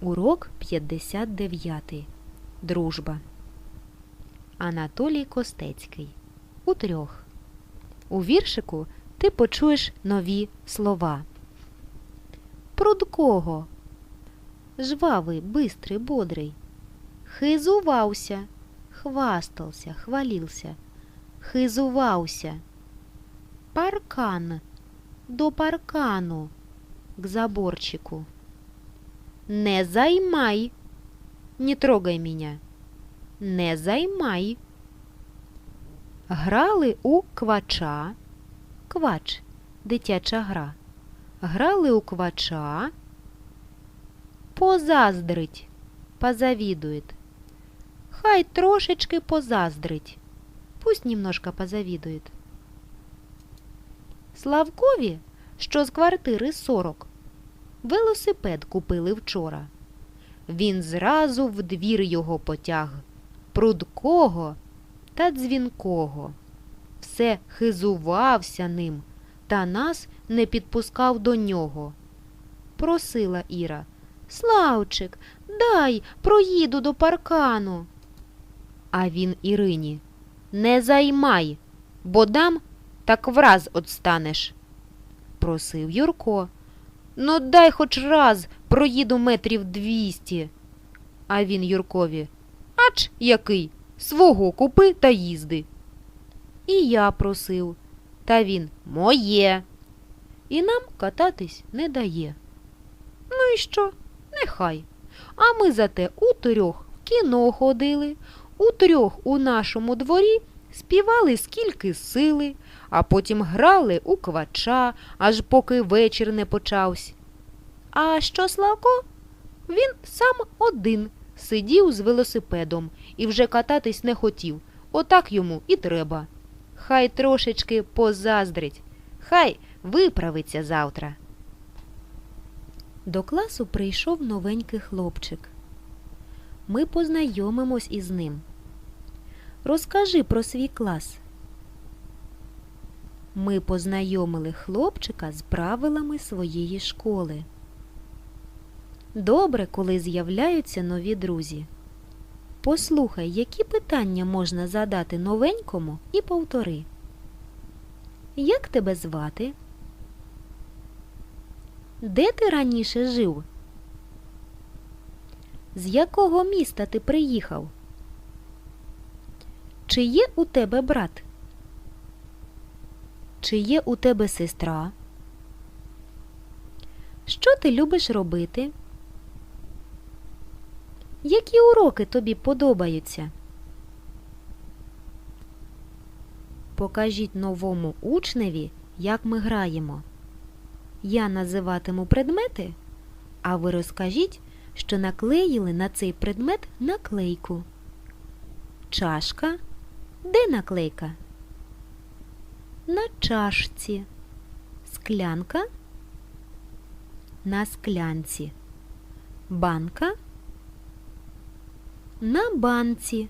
Урок 59. Дружба. Анатолій Костецький. У трьох. У віршику ти почуєш нові слова. Прудкого. Жвавий, бистрий, бодрий. Хизувався. Хвастался, хвалился. Хизувався. Паркан. До паркану. К заборчику. Не займай. Не трогай меня. Не займай. Грали у квача. Квач. Дитяча гра. Грали у квача. Позаздрить. Позавидует. Хай трошечки позаздрить. Пусть немножко позавидует. Славкові, що з квартири 40, велосипед купили вчора. Він зразу в двір його потяг, прудкого та дзвінкого. Все хизувався ним, та нас не підпускав до нього. Просила Іра. Славчик, дай проїду до паркану. А він Ірині. Не займай, бо дам, так враз отстанеш. Просив Юрко. Ну, дай хоч раз проїду метрів двісті. А він Юркові. Ач який? Свого купи та їзди. І я просив. Та він моє. І нам кататись не дає. Ну і що? Нехай. А ми зате у трьох в кіно ходили, у трьох у нашому дворі співали скільки сили, а потім грали у квача, аж поки вечір не почався. А що Славко? Він сам один сидів з велосипедом і вже кататись не хотів. Отак йому і треба. Хай трошечки позаздрить, хай виправиться завтра. До класу прийшов новенький хлопчик. Ми познайомимось із ним. Розкажи про свій клас. Ми познайомили хлопчика з правилами своєї школи. Добре, коли з'являються нові друзі. Послухай, які питання можна задати новенькому і повтори. Як тебе звати? Де ти раніше жив? З якого міста ти приїхав? Чи є у тебе брат? Чи є у тебе сестра? Що ти любиш робити? Які уроки тобі подобаються? Покажіть новому учневі, як ми граємо. Я називатиму предмети, а ви розкажіть, що наклеїли на цей предмет наклейку. Чашка. Де наклейка? На чашці. Склянка. На склянці. Банка. На банці.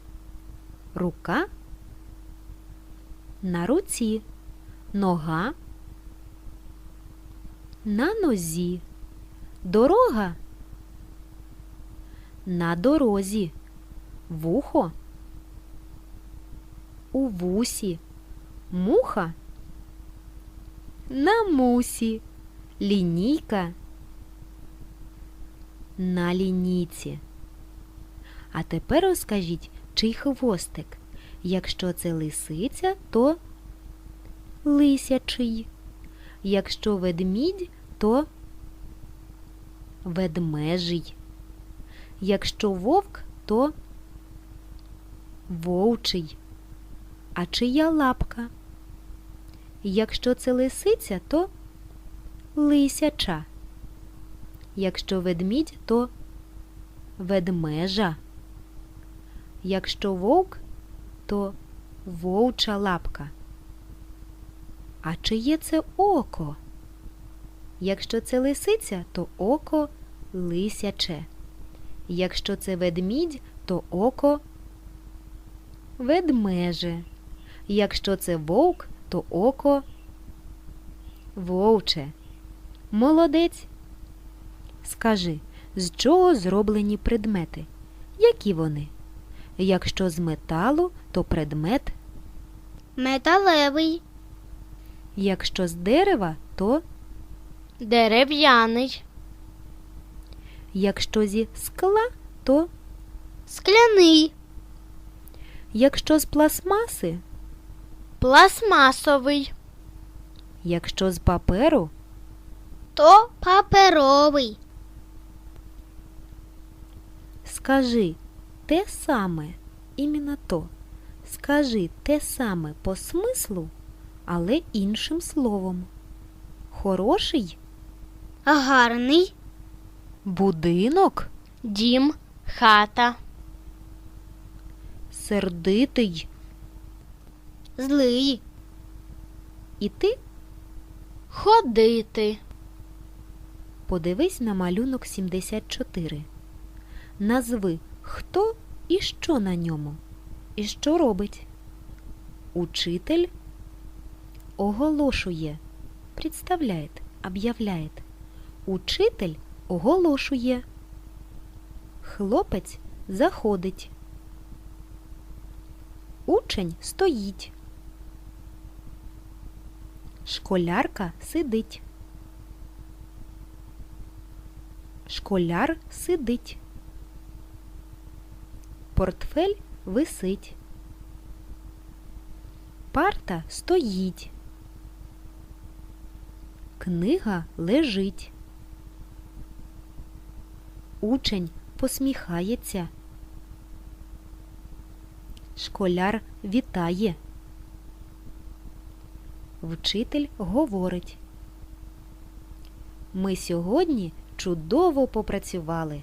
Рука. На руці. Нога. На нозі. Дорога. На дорозі. Вухо. У вусі. Муха. На мусі. Лінійка. На лінійці. А тепер розкажіть, чий хвостик. Якщо це лисиця, то лисячий. Якщо ведмідь, то ведмежий. Якщо вовк, то вовчий. А чия лапка? Якщо це лисиця, то лисяча. Якщо ведмідь, то ведмежа. Якщо вовк, то вовча лапка. А чиє це око? Якщо це лисиця, то око лисяче. Якщо це ведмідь, то око ведмеже. Якщо це вовк, то око вовче. Молодець. Скажи, З чого зроблені предмети? Які вони? Якщо з металу, то предмет, Металевий, якщо з дерева, то дерев'яний, якщо зі скла, то скляний, якщо з пластмаси, пластмасовий, якщо з паперу, то паперовий. скажи те саме, іменно то. Скажи те саме по смислу, але іншим словом. Хороший Гарний, будинок, дім, хата, сердитий. Злий, І ти ходити, подивись на малюнок 74. Назви, хто і що на ньому, і що робить. Учитель оголошує, представляє, об'являє. Учитель оголошує. Хлопець заходить. Учень стоїть. Школярка сидить. Школяр сидить. Портфель висить. Парта стоїть. Книга лежить. Учень посміхається. Школяр вітає. Вчитель говорить. Ми сьогодні чудово попрацювали.